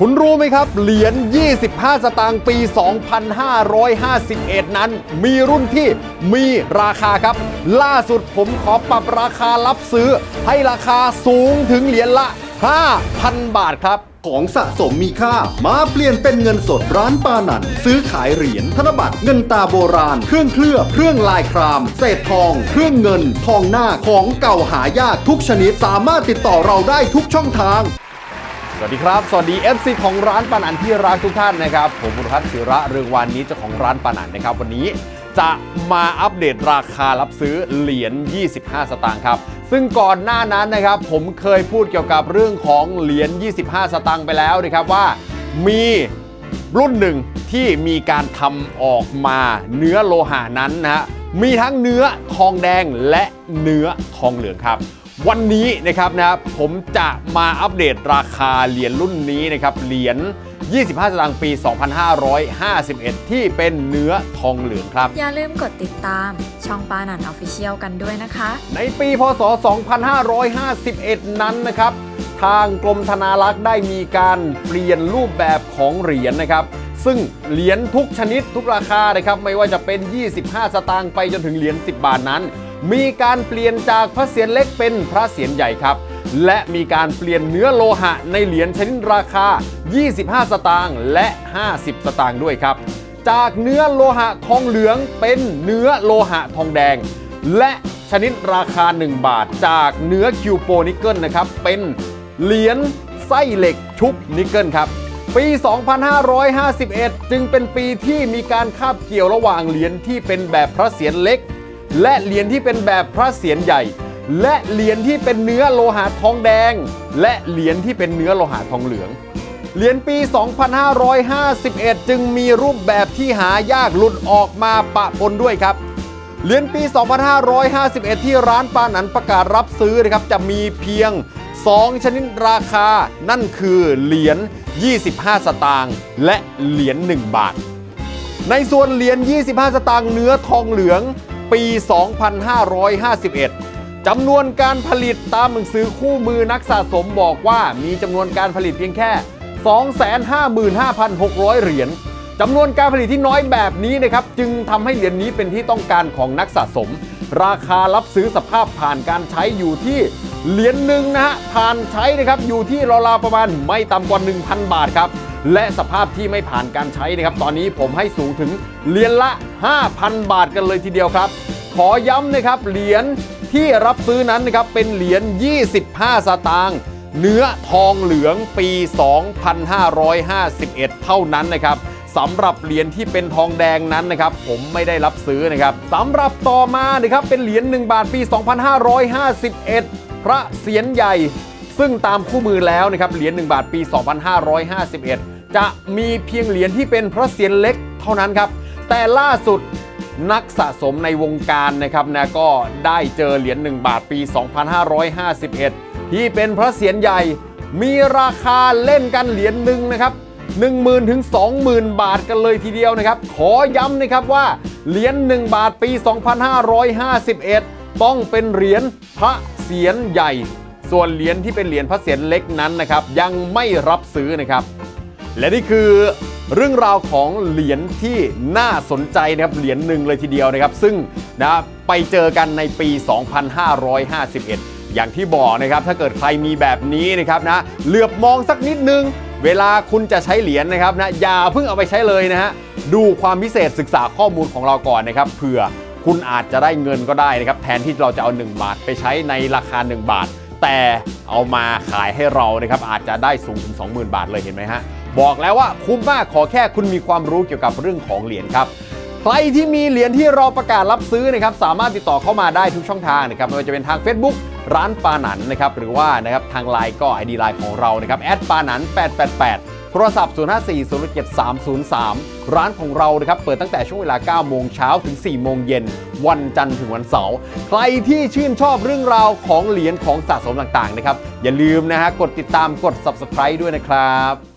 คุณรู้ไหมครับ เหรียญ 25 สตางค์ปี 2551 นั้น มีรุ่นที่มีราคาครับ ล่าสุดผมขอปรับราคารับซื้อ ให้ราคาสูงถึงเหรียญละ 5,000 บาทครับของสะสมมีค่า มาเปลี่ยนเป็นเงินสดร้านปานันซื้อขายเหรียญธนบัตรเงินตาโบราณ เครื่องเคลือบเครื่องลายคราม เศษทอง เครื่องเงิน ทองหน้าของเก่าหายากทุกชนิด สามารถติดต่อเราได้ทุกช่องทาง สวัสดีครับ สวัสดี FC ของร้านปานันที่รักทุกท่านนะครับ ผมบุรพัฒน์ศิระเรืองวานนี้เจ้าของร้านปานันนะครับ วันนี้จะมาอัปเดตราคารับซื้อเหรียญ 25 สตางค์ครับ ซึ่งก่อนหน้านั้นนะครับผมเคยพูดเกี่ยวกับเรื่องของเหรียญ 25 สตางค์ไปแล้วนะครับว่ามีรุ่นหนึ่งที่มีการทำออกมาเนื้อโลหะนั้นนะฮะมีทั้งเนื้อทองแดงและเนื้อทองเหลืองครับ วันนี้นะครับนะครับผมจะมาอัปเดตราคาเหรียญรุ่นนี้นะครับเหรียญ 25 สตางค์ปี 2551 ที่เป็นเนื้อทองเหลืองครับ อย่าลืมกดติดตามช่องปานันออฟฟิเชียลกันด้วยนะคะ ในปีพศ 2551 นั้นนะครับ ทางกรมธนารักษ์ได้มีการเปลี่ยนรูปแบบของเหรียญนะครับซึ่งเหรียญทุกชนิดทุกราคานะครับไม่ว่าจะเป็น 25 สตางค์ไปจนถึงเหรียญ 10 บาทนั้น มีการเปลี่ยนจากพระเศียรเล็กเป็นพระเศียรใหญ่ครับ และมีการเปลี่ยนเนื้อโลหะในเหรียญชนิดราคา 25 สตางค์และ 50 สตางค์ด้วยครับ จากเนื้อโลหะทองเหลืองเป็นเนื้อโลหะทองแดง และชนิดราคา 1 บาท จากเนื้อคิวโปนิกเกิลนะครับเป็นเหรียญไส้เหล็กชุบนิกเกิลครับปี 2551 จึงเป็นปีที่มีการคาบเกี่ยวระหว่างเหรียญที่เป็นแบบพระเศียรเล็ก และเหรียญที่เป็นแบบพระเศียรใหญ่ และเหรียญที่เป็นเนื้อโลหะทองแดง และเหรียญที่เป็นเนื้อโลหะทองเหลือง เหรียญปี 2551 จึงมีรูปแบบที่หายากหลุดออกมาปะปนด้วยครับเหรียญปี 2551 ที่ร้านปานันประกาศรับซื้อนะครับจะมีเพียง 2 ชนิดราคา นั่นคือเหรียญ 25 สตางค์และเหรียญ 1 บาท ในส่วนเหรียญ 25 สตางค์เนื้อทองเหลือง ปี 2551 จำนวนการผลิตตามหนังสือคู่มือนักสะสมบอกว่ามีจำนวนการผลิตเพียงแค่ 255,600 เหรียญจำนวนการผลิตที่น้อยแบบนี้นะครับ จึงทำให้เหรียญนี้เป็นที่ต้องการของนักสะสม ราคารับซื้อสภาพผ่านการใช้อยู่ที่เหรียญหนึ่งนะฮะผ่านใช้นะครับอยู่ที่ราวๆประมาณไม่ต่ำกว่า 1,000 บาทครับ และสภาพที่ไม่ผ่านการใช้นะครับ ตอนนี้ผมให้สูงถึงเหรียญละ 5,000 บาทกันเลยทีเดียวครับ ขอย้ำนะครับเหรียญที่รับซื้อนั้นนะครับเป็นเหรียญ 25 สตางค์เนื้อทองเหลืองปี 2551 เท่านั้นนะครับสำหรับเหรียญที่เป็นทองแดงนั้นนะครับ ผมไม่ได้รับซื้อนะครับสำหรับต่อมานะครับเป็นเหรียญ1บาทปี 2551 พระเศียรใหญ่ ซึ่งตามคู่มือแล้วนะครับเหรียญ1บาทปี 2551 จะมีเพียงเหรียญที่เป็นพระเศียรเล็กเท่านั้นครับ แต่ล่าสุดนักสะสมในวงการนะครับนะก็ได้เจอเหรียญ1บาทปี 2551 ที่เป็นพระเศียรใหญ่มีราคาเล่นกันเหรียญหนึ่งนะครับ10,000ถึง20,000 บาทกันเลยทีเดียวนะครับ ขอย้ำนะครับว่าเหรียญ1บาทปี 2551 ต้องเป็นเหรียญพระเศียรใหญ่ ส่วนเหรียญที่เป็นเหรียญพระเศียรเล็กนั้นนะครับ ยังไม่รับซื้อนะครับ และนี่คือเรื่องราวของเหรียญที่น่าสนใจนะครับเหรียญหนึ่งเลยทีเดียวนะครับ ซึ่งนะไปเจอกันในปี 2551 อย่างที่บอกนะครับ ถ้าเกิดใครมีแบบนี้นะครับนะเหลือบมองสักนิดนึง เวลาคุณจะใช้เหรียญนะครับนะอย่าเพิ่งเอาไปใช้เลยนะฮะดูความพิเศษศึกษาข้อมูลของเราก่อนนะครับเผื่อคุณอาจจะได้เงินก็ได้นะครับ แทนที่เราจะเอา 1 บาทไปใช้ในราคา 1 บาท แต่เอามาขายให้เรานะครับอาจจะได้สูงถึง 20,000 บาทเลยเห็นไหมฮะ บอกแล้วว่าคุ้มมากขอแค่คุณมีความรู้เกี่ยวกับเรื่องของเหรียญครับใครที่มีเหรียญที่เราประกาศรับซื้อนะครับสามารถติดต่อเข้ามาได้ทุกช่องทางนะครับไม่ว่าจะเป็นทาง Facebook ร้านปาหนันนะครับหรือว่านะครับทางไลน์ก็ ID ไลน์ของเรานะครับแอดปาหนัน888 โทรศัพท์ 054 0 7 3 0 3 ร้านของเรานะครับเปิดตั้งแต่ช่วงเวลา 9 โมงเช้าถึง 4 โมงเย็น วันจันทร์ถึงวันเสาร์ใครที่ชื่นชอบเรื่องราวของเหรียญของสะสมต่างๆนะครับอย่าลืมนะฮะกดติดตามกด Subscribe ด้วยนะครับ